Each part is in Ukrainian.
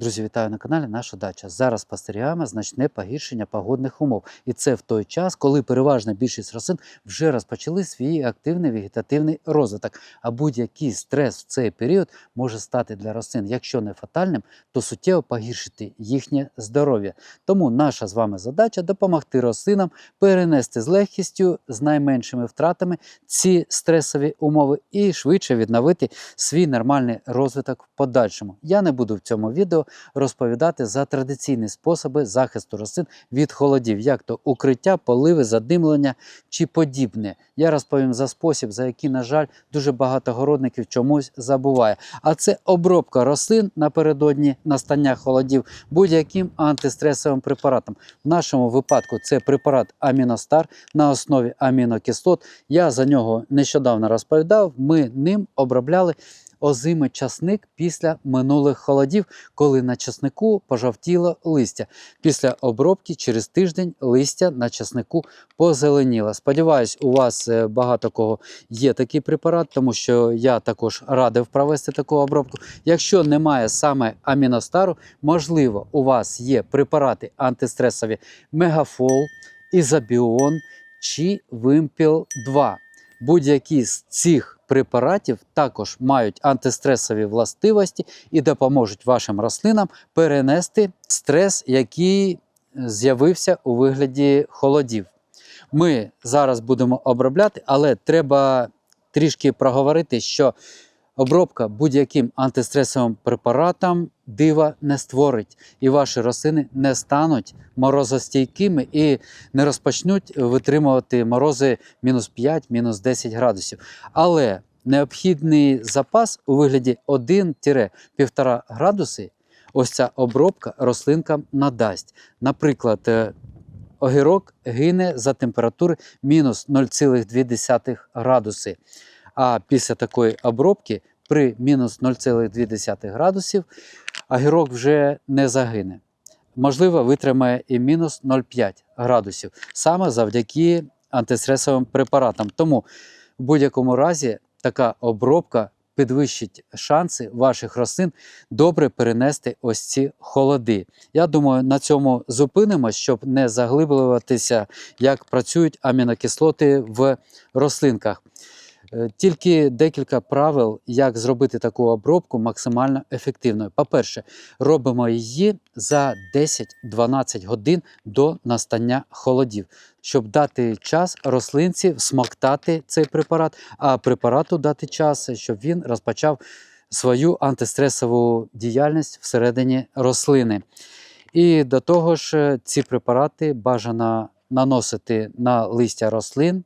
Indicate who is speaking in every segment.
Speaker 1: Друзі, вітаю на каналі Наша Дача. Зараз спостерігаємо значне погіршення погодних умов. І це в той час, коли переважна більшість рослин вже розпочали свій активний вегетативний розвиток. А будь-який стрес в цей період може стати для рослин, якщо не фатальним, то суттєво погіршити їхнє здоров'я. Тому наша з вами задача допомогти рослинам перенести з легкістю, з найменшими втратами ці стресові умови і швидше відновити свій нормальний розвиток в подальшому. Я не буду в цьому відео розповідати за традиційні способи захисту рослин від холодів, як то укриття, поливи, задимлення чи подібне. Я розповім за спосіб, за який, на жаль, дуже багато городників чомусь забуває. А це обробка рослин напередодні настання холодів будь-яким антистресовим препаратом. В нашому випадку це препарат Аміностар на основі амінокислот. Я за нього нещодавно розповідав. Ми ним обробляли озимий часник після минулих холодів, коли на часнику пожовтіло листя. Після обробки через тиждень листя на часнику позеленіло. Сподіваюсь, у вас е, багато кого є такий препарат, тому що я також радив провести таку обробку. Якщо немає саме аміностару, можливо, у вас є препарати антистресові Мегафол, Ізобіон чи Вимпіл 2. Будь-які з цих препаратів також мають антистресові властивості і допоможуть вашим рослинам перенести стрес, який з'явився у вигляді холодів. Ми зараз будемо обробляти, але треба трішки проговорити, що обробка будь-яким антистресовим препаратом дива не створить, і ваші рослини не стануть морозостійкими і не розпочнуть витримувати морози мінус 5, мінус 10 градусів. Але необхідний запас у вигляді 1-1,5 градуси. Ось ця обробка рослинкам надасть. Наприклад, е, огірок гине за температури мінус 0,2 градуси. А після такої обробки при мінус 0,2 градусів огірок вже не загине. Можливо, витримає і мінус 0,5 градусів саме завдяки антистресовим препаратам. Тому в будь-якому разі така обробка підвищить шанси ваших рослин добре перенести ось ці холоди. Я думаю, на цьому зупинимось, щоб не заглиблюватися, як працюють амінокислоти в рослинках. Е, Тільки декілька правил, як зробити таку обробку максимально ефективною. По-перше, робимо її за 10-12 годин до настання холодів, щоб дати час рослинці смоктати цей препарат, а препарату дати час, щоб він розпочав свою антистресову діяльність всередині рослини. І до того ж, е, ці препарати бажано наносити на листя рослин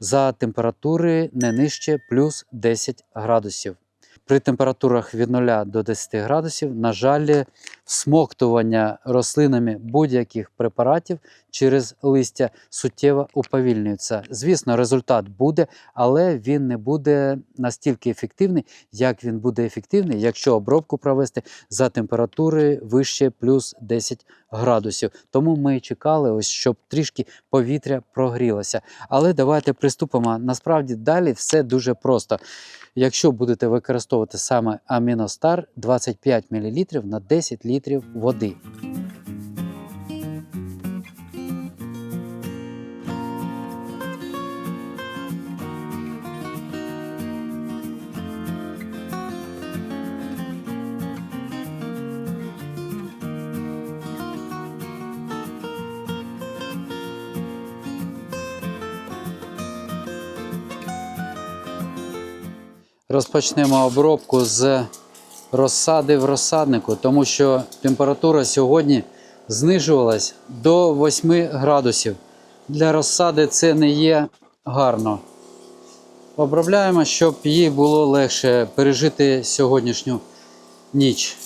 Speaker 1: за температури не нижче плюс 10 градусів. При температурах від 0 до 10 градусів, на жаль, всмоктування рослинами будь-яких препаратів через листя суттєво уповільнюється. Звісно, результат буде, але він не буде настільки ефективний, як він буде ефективний, якщо обробку провести за температури вище плюс 10 градусів. Тому ми чекали, ось, щоб трішки повітря прогрілося. Але давайте приступимо. Насправді далі все дуже просто. Якщо будете використовувати саме Аміностар 25 мл на 10 літрів води. Розпочнемо обробку з розсади в розсаднику, тому що температура сьогодні знижувалась до 8 градусів. Для розсади це не є гарно. Обробляємо, щоб їй було легше пережити сьогоднішню ніч.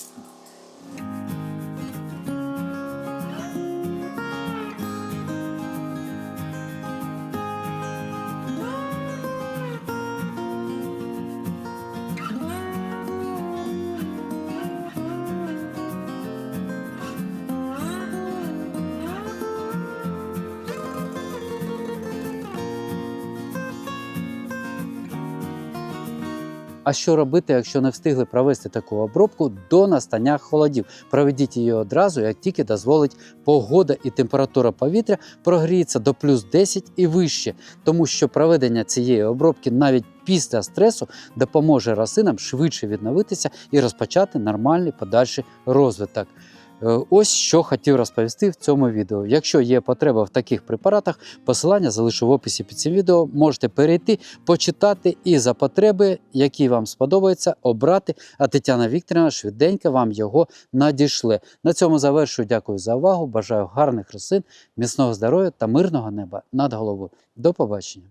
Speaker 1: А що робити, якщо не встигли провести таку обробку до настання холодів? Проведіть її одразу, як тільки дозволить погода і температура повітря прогріється до плюс 10 і вище, тому що проведення цієї обробки навіть після стресу допоможе рослинам швидше відновитися і розпочати нормальний подальший розвиток. Е, Ось що хотів розповісти в цьому відео. Якщо є потреба в таких препаратах, посилання залишу в описі під цим відео. Можете перейти, почитати і за потреби, які вам сподобаються, обрати. А Тетяна Вікторівна швиденько вам його надішле. На цьому завершую. Дякую за увагу. Бажаю гарних рослин, міцного здоров'я та мирного неба над головою. До побачення.